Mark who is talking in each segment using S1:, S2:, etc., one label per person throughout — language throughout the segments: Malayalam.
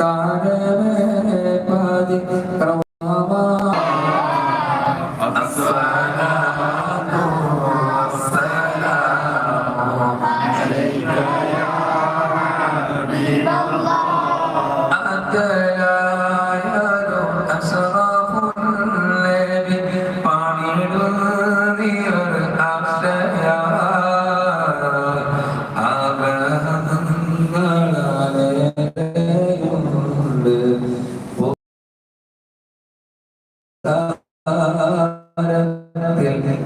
S1: താരമേ പാതി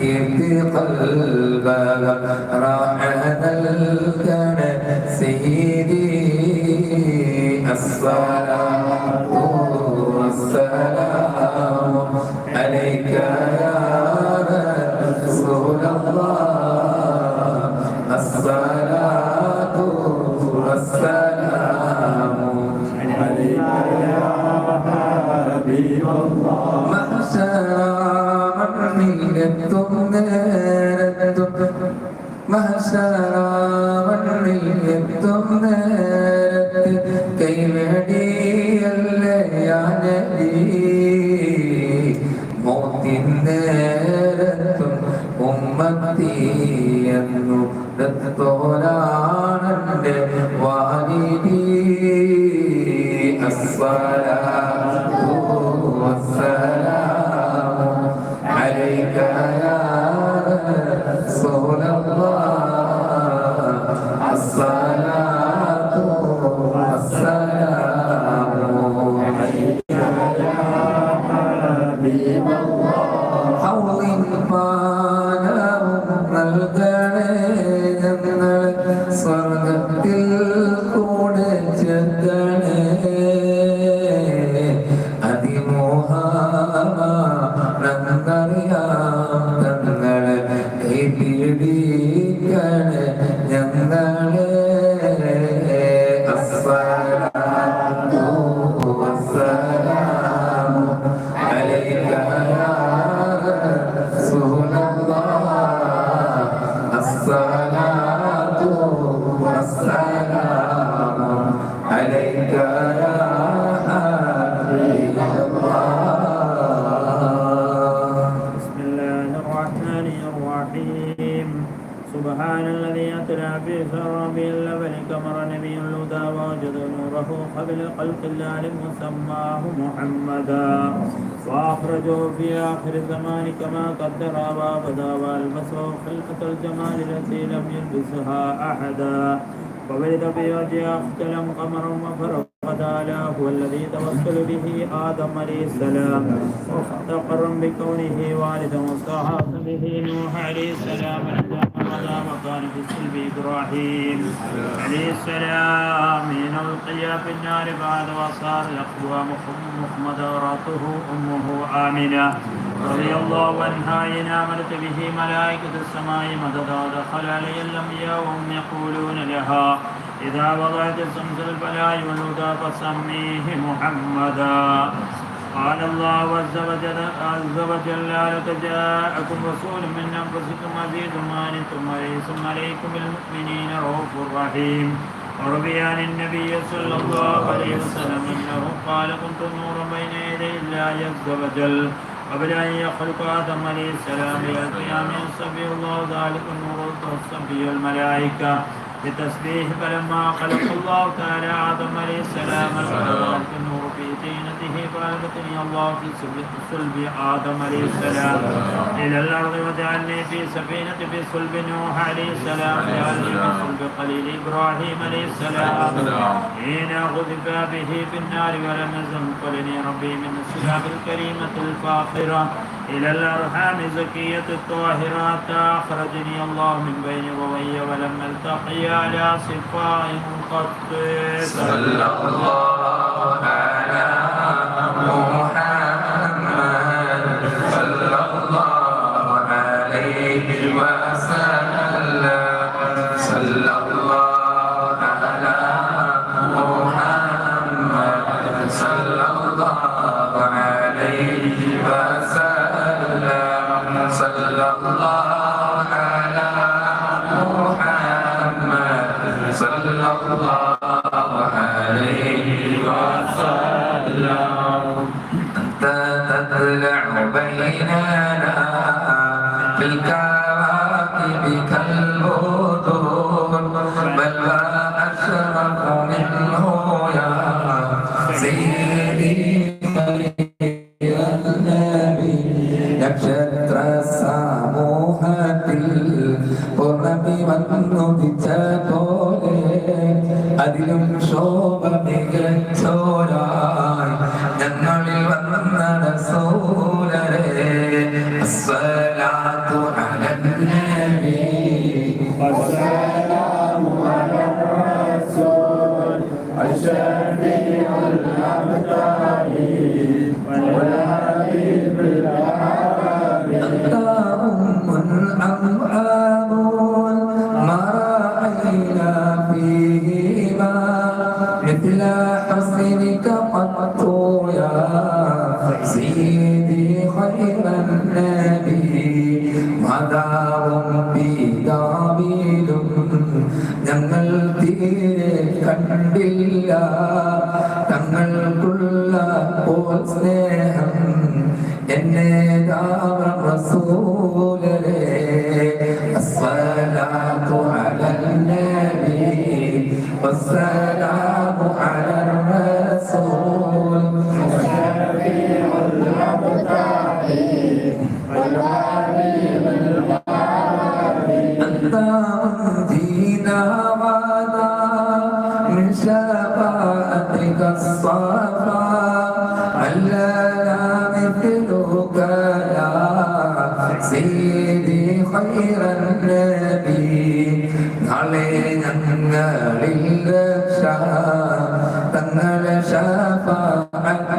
S1: في
S2: قلبك راحة الكن سيدي.
S3: الصلاة والسلام عليك يا
S1: رسول الله. الصلاة والسلام
S2: عليك يا حبيب الله.
S1: മഹസരാമണ്ണിലെത്തും നേരത്തും മഹസരാമണ്ണിലെത്തും നേരത്ത് കൈവടിയല്ലേ യാനീ മോത്തിൻ നേരത്തും ഉമ്മത്തിയെന്നു ദത്തോരാണെന്റെ വാലിനി അസ്സലാത്തു വസ്സലാമു الصلاة والسلام
S4: سبحان الذي أتلى في سراب اللبن كمر نبي الهدى ووجد نوره قبل خلق الله سماه محمدا. وأخرجه في آخر الزمان كما قدر وابدا والبسه خلقة الجمال التي لم يلبسها أحدا. وولد في وجه أختلم قمرا وفرق تعالى هو الذي توسل به آدم عليه السلام. وافتقرا بكونه والدا واستعاذ به نوح عليه السلام. عندما وكان في صلب إبراهيم عليه السلام من القيا في النار بعد وصار الأقوى محمد ورأته أمه آمنة رضي الله عنها إن آمنت به ملائكة السماء مددا ودخل علي الأنبياء وهم يقولون لها إذا وضعت الشمس البلاء والهدى فسميه محمدا قال الله عز وجل عز وجل لك جاءكم رسول من أنفسكم عزيز ما أنتم حريص عليكم المؤمنين رؤوف رحيم. وروي عن النبي صلى الله عليه وسلم أنه قال كنت نورا بين يدي الله عز وجل قبل أن يخلق آدم عليه السلام إلى القيام يصبي الله ذلك النور تصبي الملائكة بتسبيح فلما خلق الله تعالى آدم عليه السلام فألبتني الله في صلب آدم عليه السلام. إلى الأرض وجعلني في سفينة في صلب نوح عليه السلام. وجعلني في صلب قليل إبراهيم عليه السلام. حين غذب به في النار ولم يزل ربي من السلاب الكريمة الفاخرة. إلى الأرحام زكية الطاهرات. أخرجني الله من بين ضوي ولم نلتقي على صفاء قط.
S1: صلى الله على عليه صلى الله على محمد. صلى الله عليه وسلم. صلى الله على محمد. صلى الله عليه وسلم. أنت تطلع في الكواكب كالبدور بل وأشرف منه يا سيدي يا النبي നക്ഷത്ര സമൂഹത്തിൽ പുറമി വന്നുദിച്ച പോലെ അതിലും ശോഭ മികച്ചോരായി الصلاة على النبي.
S2: والسلام على الرسول الشفيع الأبدار والحبيب العربي
S1: اللهم الأمعاب ما رأينا فيهما مثل حسنك قط يا سيدي കണ്ടില്ല തങ്ങൾക്കുള്ള പോൽ സ്നേഹം എന്നെ റസൂലരെ الصلاة على النبي والسلام على الرسول
S2: الشفيع الأبدالي والحبيب العربي
S1: شفاعتك الصفا علنا مثلك يا سيدي خير النبي നാളെ ഞങ്ങളിൽ രക്ഷ തങ്ങളെ ശാപത്തല്ല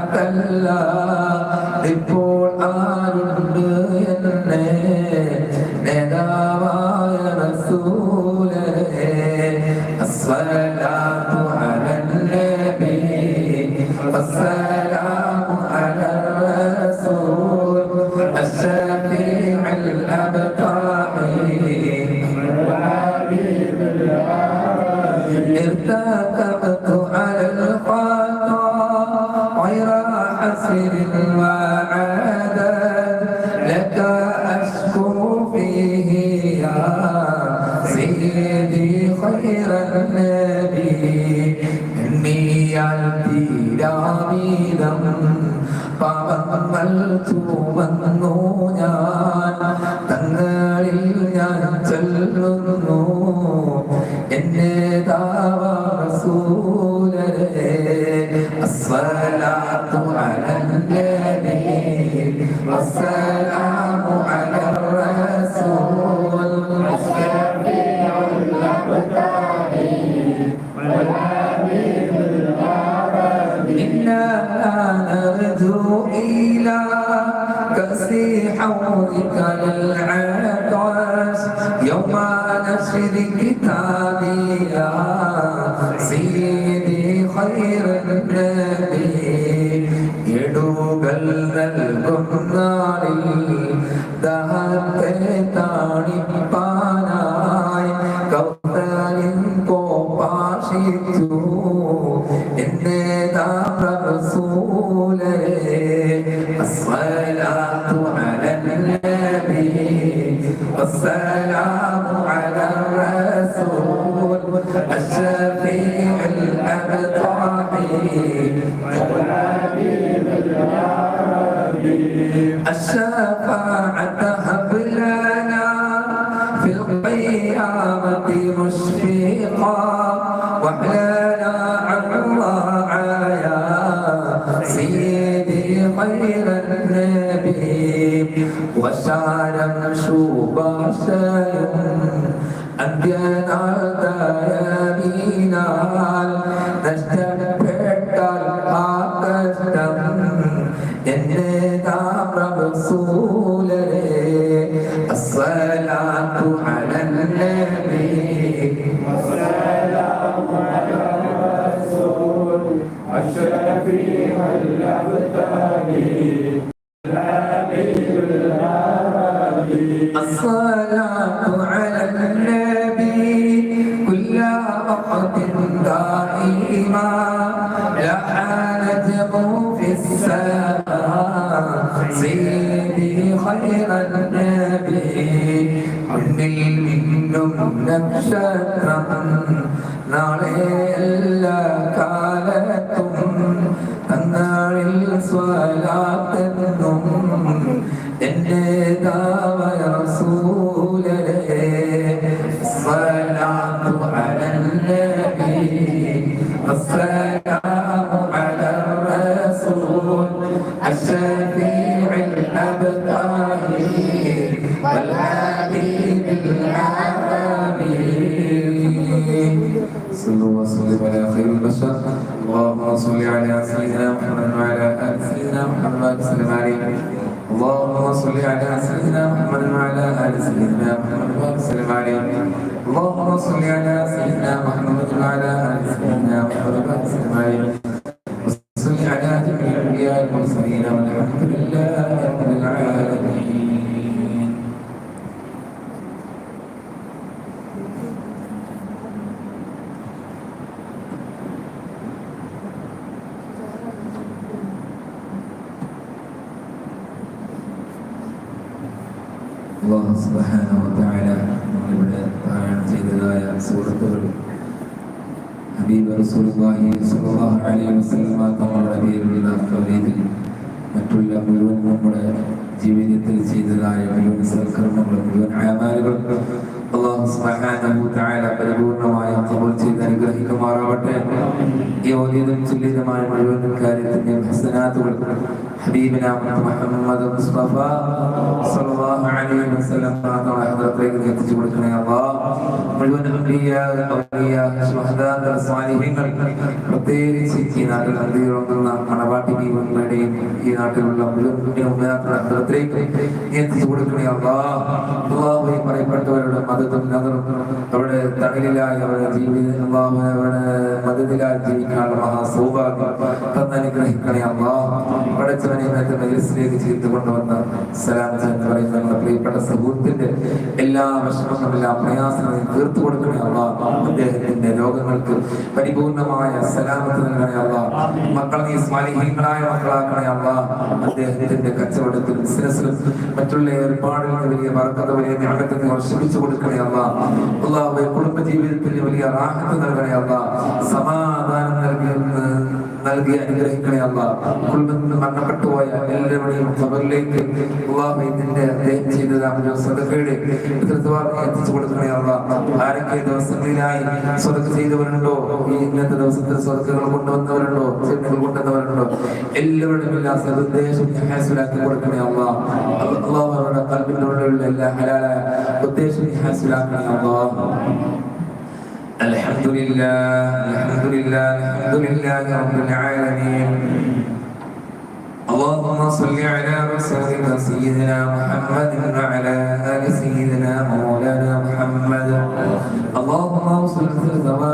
S1: ഇപ്പോൾ ആരുണ്ട് എന്നെ നേതാവായ റസൂലരെ الصلاة والسلام على الرسول الشفيع
S2: العربي
S1: ارتكبت على الخطا غير حسر പാവങ്ങൾ വന്നോ ഞാൻ. തങ്ങളിൽ ഞാൻ ചെല്ലുന്നു. എന്നെ ദാവസൂലരെ അസ്വലാത്തു അലങ്കേ വസ്സലാമു نرجو إلىك حولك للعطش يوم نشر كتابي يا سيدي خير النبي എടുകൾ നൽകുന്നാളിൽ ദഹത്തെ താണിപ്പാനായി കൗതലിൻ കോപാശിച്ചു എന്നെ റസൂലരെ الصلاة على النبي. والسلام على الرسول الشفيع
S2: العربي
S1: الشفاعة هب لنا في القيامة مشفقا. واحلنا عن يا سيدي. خير النبي وسار شباشايم അന്ത്യനാദായീനാൽ നഷ്ടപ്പെട്ടാൽ ആ കഷ്ടം എന്നെ നാം റസൂലരെ അസ്സലാത്തു അലൻ
S2: فيها الأبتال العلي العالي
S1: الصلاة على النبي كل وقت دائما. لا حاجة في السماء سيدي خير الناس. അന്നിൽ നിന്നും നക്ഷത്രം നാളെയല്ല കാലത്തും അന്നാളിൽ സ്വലാത്തെന്നും എന്റെ ദാവയ സൂലരെ സ്വലാത്തു അലന്നബി അസ്സലാ محمد وسلم عليه اللهم صل على سيدنا محمد وعلى آل سيدنا محمد وسلم عليه اللهم صل على سيدنا محمد وعلى آل سيدنا محمد وسلم عليه അള്ളാഹു തആല നമ്മളിവിടെ പാരായണം ചെയ്തതായ സൂറത്തുകൾ ഹബീബ് റസൂലുള്ളാഹി സ്വല്ലല്ലാഹു അലൈഹി വസല്ലമ തങ്ങളുടെ പേരിലുള്ള കവിതയിൽ മറ്റുള്ള മുഴുവൻ നമ്മുടെ ജീവിതത്തിൽ ചെയ്തതായ മുഴുവൻ സൽക്കർമ്മങ്ങളും മുഴുവൻ ആമാലുകളും അള്ളാഹു സുബ്ഹാനഹു വതആല തആല പരിപൂർണമായി കബൂൽ ചെയ്ത് അനുഗ്രഹിക്കുമാറാവട്ടെ. ഈ ഓതിയതും ചൊല്ലിയതുമായ മുഴുവൻ കാര്യത്തിന്റെ ഹസനാത്തുകൾ ഹബീബിന മുഹമ്മദ് മുസ്തഫ സല്ലല്ലാഹു അലൈഹി വസല്ലം തങ്ങളുടെ ഹദ്റത്തിലേക്ക് എത്തിച്ചു കൊടുക്കണേ അല്ലാഹ് മുഴുവൻ അംബിയ ഔലിയ ശുഹദാ സ്വാലിഹീങ്ങൾ പ്രത്യേകിച്ച് ഈ നാട്ടിൽ അന്തിയുറങ്ങുന്ന മണവാട്ടി ദീപങ്ങളുടെയും ഈ നാട്ടിലുള്ള മുഴുവൻ ഉമ്മയാക്കളുടെ ഹദ്റത്തിലേക്ക് എത്തിച്ചു കൊടുക്കണേ അല്ലാഹ് അള്ളാഹു പറയപ്പെട്ടവരുടെ പറയപ്പെട്ടവരുടെ മതത്തും അവരുടെ തകലിലായി അവരുടെ ജീവിതം അവരുടെ മതത്തിലായി ജീവിക്കാനുള്ള മഹാസൗഭാഗ്യം തന്നനുഗ്രഹിക്കണേ അല്ലാഹ് പടച്ചവനെ ഇന്നത്തെ മജലിസിലേക്ക് ചേർത്ത് കൊണ്ടുവന്ന സലാം പറയുന്ന പ്രിയപ്പെട്ട സുഹൃത്തിന്റെ എല്ലാ വിഷമങ്ങളും എല്ലാ പ്രയാസങ്ങളും തീർത്തു കൊടുക്കണേ അമ്മ അദ്ദേഹത്തിന്റെ രോഗങ്ങൾക്ക് പരിപൂർണമായ സലാമത്ത് നൽകണേ അല്ലാഹ് മക്കൾ നീ സ്വാലിഹീങ്ങളായ മക്കളാക്കണേ അല്ലാഹ് അദ്ദേഹത്തിന്റെ കച്ചവടത്തിൽ ബിസിനസ്സിലും മറ്റുള്ള ഏർപ്പാടുകളിൽ വലിയ വർക്കത്ത് വലിയ ഞാനത്തെ വർഷിപ്പിച്ചു കൊടുക്കണേ അല്ലാഹുവേ കുടുംബ ജീവിതത്തിൽ വലിയ റാഹത്ത് നൽകണേ അല്ലാഹ് സമാധാനം നൽകി നൽകി അനുഗ്രഹിക്കണേ അല്ല കുടുംബത്തിൽ നിന്ന് മരണപ്പെട്ടു പോയ എല്ലാവരുടെയും ഖബറിലേക്ക് ഇതിന്റെ അദ്ദേഹം ചെയ്തതായ സദഖയുടെ കൃത്യമായി എത്തിച്ചു കൊടുക്കണേ ആരൊക്കെ ദിവസങ്ങളിലായി ചെയ്തവരുണ്ടോ ഈ ഇന്നത്തെ ദിവസത്തിൽ സ്വതക്കകൾ കൊണ്ടുവന്നവരുണ്ടോ കൊണ്ടുവന്നവരുണ്ടോ എല്ലാവരുടെയും എല്ലാ സദുദ്ദേശം ഹാസിലാക്കി കൊടുക്കണേ അല്ലാഹ് അല്ലാഹു അവരുടെ ഉള്ളിലുള്ള എല്ലാ ഹലാലായ ഉദ്ദേശം ഹാസിലാക്കണേ الحمد لله الحمد لله الحمد لله رب العالمين. اللهم صل على رسولك سيدنا محمد وعلى آل سيدنا مولانا محمد. اللهم اوصل في ما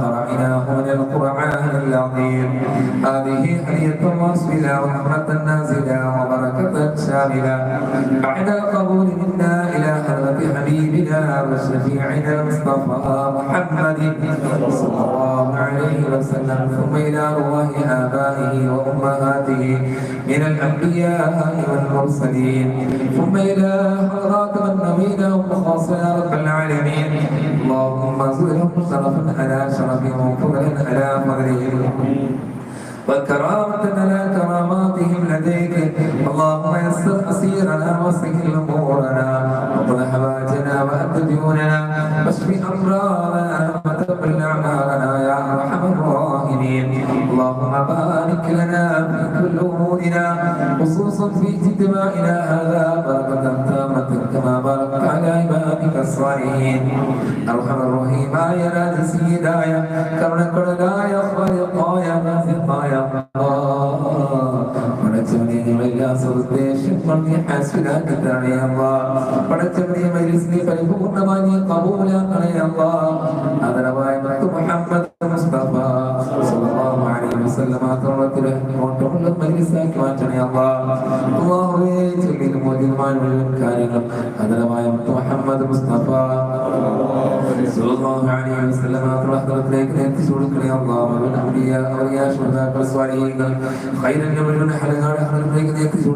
S1: قرأناه من القرآن العظيم. هذه حية واصلة ورحمة نازلة وبركة شاملة. بعد قبول منا إلى حضرة حبيبنا وشفيعنا المصطفى محمد. صلى الله عليه وسلم. ثم إلى أرواح آبائه وأمهاته من الأنبياء والمرسلين. ثم إلى حضرات النبيين وخاصة يا رب العالمين. اللهم زدهم شرفا على شرفهم وفضلا على فضلهم. وكرامتنا لا كراماتهم لديك. اللهم يسر حسيرنا وسهل أمورنا. وقل حواجنا وأد ديوننا. واشف امراضنا وتقل أعمالنا يا أرحم الراحمين. اللهم بارك لنا في أمورنا خصوصا في اجتماعنا هذا. بركة تامة كما باركت على عبادك الصالحين. أرحم الرحيم يا نادي سيدايا كرنا كرنايا خالقايا نافقايا എല്ലാ സ്വദേശങ്ങളും ഹാസിലാക്കി തടയമ്മ പടച്ചവനെ മരിസിനെ പരിപൂർണമായി കബൂലാക്കണയമ്മ അതരവായ മുഹമ്മദ് മുസ്തഫ ആത്രത്തിലെ ഓട്ടമുള്ള മനസ്സിലാക്കി മാറ്റണേ അള്ളാഹുവേ ചൊല്ലിന് മോചിതമായ മുഴുവൻ കാര്യങ്ങളും അതരമായ മുഹമ്മദ് മുസ്തഫ ആത്രത്തിലേക്ക് എത്തിച്ചു കൊടുക്കണേ അല്ലാ. മുഴുവൻ അമ്പിയ ഔലിയ ശുഹദാക്കൾ സ്വാലിഹീങ്ങൾ ഖൈറിന്റെ മുഴുവൻ ഹലകാട് കൊടുക്കണേ എത്തിച്ചു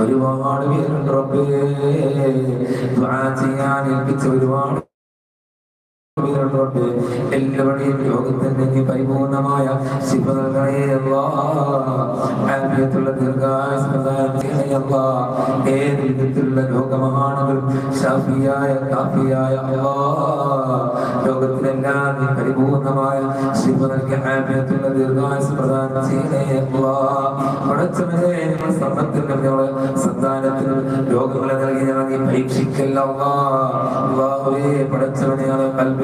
S1: ഒരുപാട് പേരുണ്ട് റബ്ബേ. ഒരുപാട് പേരുണ്ട് എല്ലാവരുടെയും രോഗത്തിന്റെ നീ പരിപൂർണമായ ശിവ നൽകണേ അല്ലാ. ആഫിയത്തുള്ള ദീർഘായുസ് പ്രദാനം ചെയ്യണേ അല്ലാ. ഏത് വിധത്തിലുള്ള രോഗമാണെങ്കിലും ഷാഫിയായ കാഫിയായ അല്ലാ. രോഗത്തിനെല്ലാം നീ പരിപൂർണമായ ശിവ നൽകി ആഫിയത്തുള്ള ദീർഘായുസ് പ്രദാനം ചെയ്യണേ അല്ലാ. പടച്ചവനെ ഞങ്ങൾ സമ്പത്തിനും ഞങ്ങളെ സന്താനത്തിനും രോഗങ്ങളെ നൽകി ഞങ്ങൾ നീ പരീക്ഷിക്കല്ല അല്ലാ. അല്ലാഹുവേ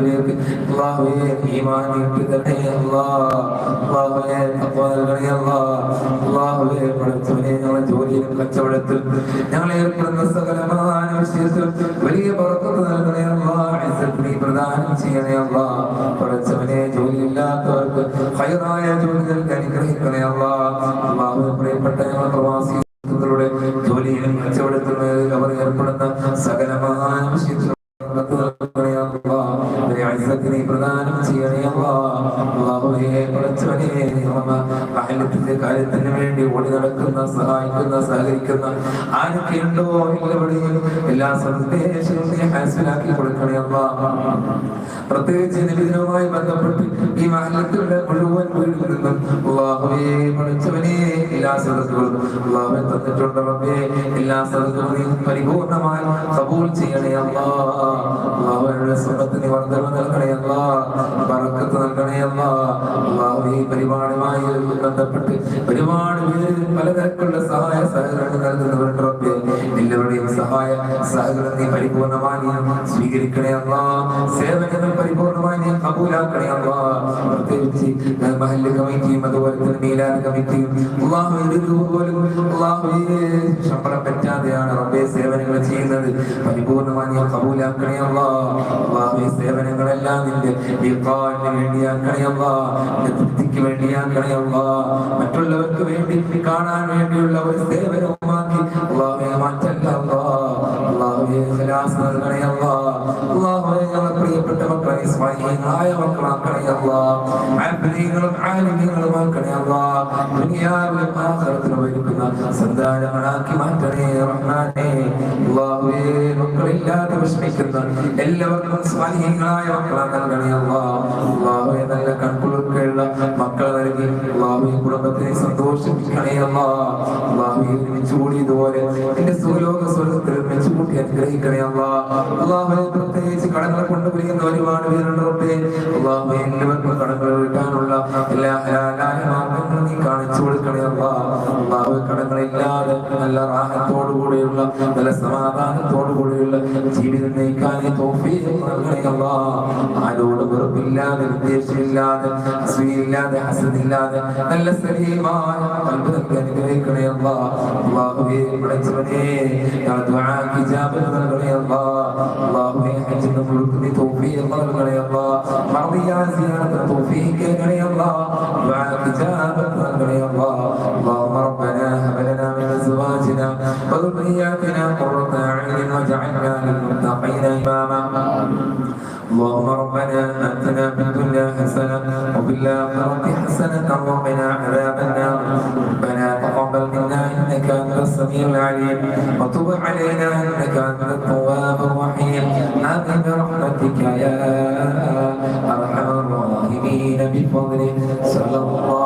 S1: കൽബിലേക്ക് അല്ലാഹുവേ ഈമാൻ ഇട്ട് തരണേ അല്ലാ അല്ലാഹുവേ തഖ്വ നൽകണേ അല്ലാ അല്ലാഹുവേ പടച്ചവനെ ഞങ്ങളെ ജോലിയിലും കച്ചവടത്തിൽ ഞങ്ങൾ വലിയ ബർക്കത്ത് നൽകണേ ഇസ്സത്ത് നീ പ്രദാനം ചെയ്യണേ അല്ലാ പടച്ചവനെ ജോലിയില്ലാത്തവർക്ക് ഹൈറായ ജോലി നൽകി അനുഗ്രഹിക്കണേ അല്ലാ അല്ലാഹുവേ പ്രിയപ്പെട്ട ഞങ്ങൾ പ്രവാസി ജോലിയിലും അവർ ഏർപ്പെടുന്ന സകലമായ വിഷയത്തിലും നീ പ്രദാനം ചെയ്യണേ അള്ളാഹുവേ പടച്ചവനെ അഹലത്തിന്റെ കാര്യത്തിന് വേണ്ടി ഓടി നടക്കുന്ന സഹായിക്കുന്ന സഹകരിക്കുന്ന ആരൊക്കെയുണ്ടോ എല്ലാവരുടെയും എല്ലാ സന്ദേശവും മനസ്സിലാക്കി കൊടുക്കണേ അല്ലാ പ്രത്യേകിച്ച് നിബിധനവുമായി ബന്ധപ്പെട്ട് ഈ മഹലത്തിലൂടെ മുഴുവൻ വീട്ടിൽ നിന്നും അള്ളാഹുവേ പടച്ചവനെ എല്ലാ സദസ്സുകളും അള്ളാഹുവെ തന്നിട്ടുണ്ട് റബ്ബേ. എല്ലാ പരിപൂർണമായി കബൂൽ ചെയ്യണേ അല്ലാ അള്ളാഹുവിന്റെ സമ്പത്തിന് വർദ്ധന നൽകണയല്ല പറക്കത്ത് നൽകണയല്ല അള്ളാഹു ഈ പരിപാടിയുമായി ബന്ധപ്പെട്ട് ഒരുപാട് പേര് പലതരത്തിലുള്ള സഹായ സഹകരണം നൽകുന്നവരുണ്ട് റബ്ബേ. എല്ലാവരുടെയും സഹായ സഹകരണം നീ പരിപൂർണമായി സ്വീകരിക്കണേ അല്ലാ സേവനങ്ങൾ പരിപൂർണമായി നീ കബൂലാക്കണേ അല്ലാ പ്രത്യേകിച്ച് മഹല്ല് കമ്മിറ്റിയും അതുപോലെ തന്നെ മീലാൻ കമ്മിറ്റിയും അള്ളാഹു പോലും അള്ളാഹുവേ ശമ്പളം പറ്റാതെയാണ് റബ്ബേ സേവനങ്ങൾ ചെയ്യുന്നത്. പരിപൂർണമായി നീ കബൂലാക്കണേ അല്ലാ അള്ളാഹുവേ സേവനങ്ങളെല്ലാം നിന്റെ ലിഖാഇന് വേണ്ടിയാക്കണേ അല്ലാ തൃപ്തിക്ക് വേണ്ടിയാക്കണേ അല്ലാ മറ്റുള്ളവർക്ക് വേണ്ടി കാണാൻ വേണ്ടിയുള്ള ഒരു സേവനവുമാക്കി അള്ളാഹുവേ സ്വാധീനങ്ങളായ മക്കളാക്കണേ അല്ലാ ആഫലീങ്ങളും ആലിമീങ്ങളുമാക്കണേ അല്ലാ ദുനിയാവിലും ആഖിറത്തിലും ഒരുക്കുന്ന സന്താനങ്ങളാക്കി മാറ്റണേ റഹ്മാനേ അല്ലാഹുവേ മക്കളില്ലാതെ വിഷമിക്കുന്ന എല്ലാവർക്കും സ്വാധീനങ്ങളായ മക്കളാക്കാൻ നൽകണേ അല്ലാ അള്ളാഹുവേ നല്ല കൺകുളിർക്കുള്ള മക്കളെ നൽകി അള്ളാഹുവേ കുടുംബത്തെ സന്തോഷിപ്പിക്കണേ അല്ലാ അള്ളാഹുവേ ഒരുമിച്ച് കൂടിയതുപോലെ എന്റെ സുലോക സ്വർഗത്തിൽ ഒരുമിച്ച് കൂട്ടി അനുഗ്രഹിക്കണേ അല്ലാ അള്ളാഹുവേ പ്രത്യേകിച്ച് കടങ്ങളെ കൊണ്ടുപോകുന്ന ഒരുപാട് നീ കാണിച്ചു കൊടുക്കണേ കടങ്ങളില്ലാതെ നല്ല റാഹത്തോടു കൂടിയുള്ള നല്ല സമാധാനത്തോടു കൂടിയുള്ള ജീവിതം നയിക്കാൻ തോഫീഖ് നൽകണയല്ലാ. ആരോട് വെറുപ്പില്ലാതെ ഉദ്ദേശമില്ലാതെ അസൂയില്ലാതെ ഹസദില്ലാതെ നല്ല സലീമായ കൽബ് നൽകി അനുഗ്രഹിക്കണയല്ലാ. അല്ലാഹുവേ പടച്ചവനെ ഞാൻ ദുആ കിജാബ് നൽകണയല്ലാ. അല്ലാഹുവേ ഹജ്ജിന് മുഴുവൻ തോഫീഖ് നൽകണയല്ലാ. മർദിയാ സിയാറത്ത് തോഫീഖ് നൽകണയല്ലാ ദുആ കിജാബ് നൽകണയല്ലാ. അല്ലാഹുമ്മ റബ്ബന وذرياتنا قرة أعين واجعلنا للمتقين إماما اللهم ربنا آتنا في الدنيا حسنة وفي الآخرة حسنة وقنا عذاب النار. ربنا تقبل منا إنك أنت السميع العليم وتب علينا إنك أنت التواب الرحيم. آمين برحمتك يا أرحم الراحمين بفضلك. صلى الله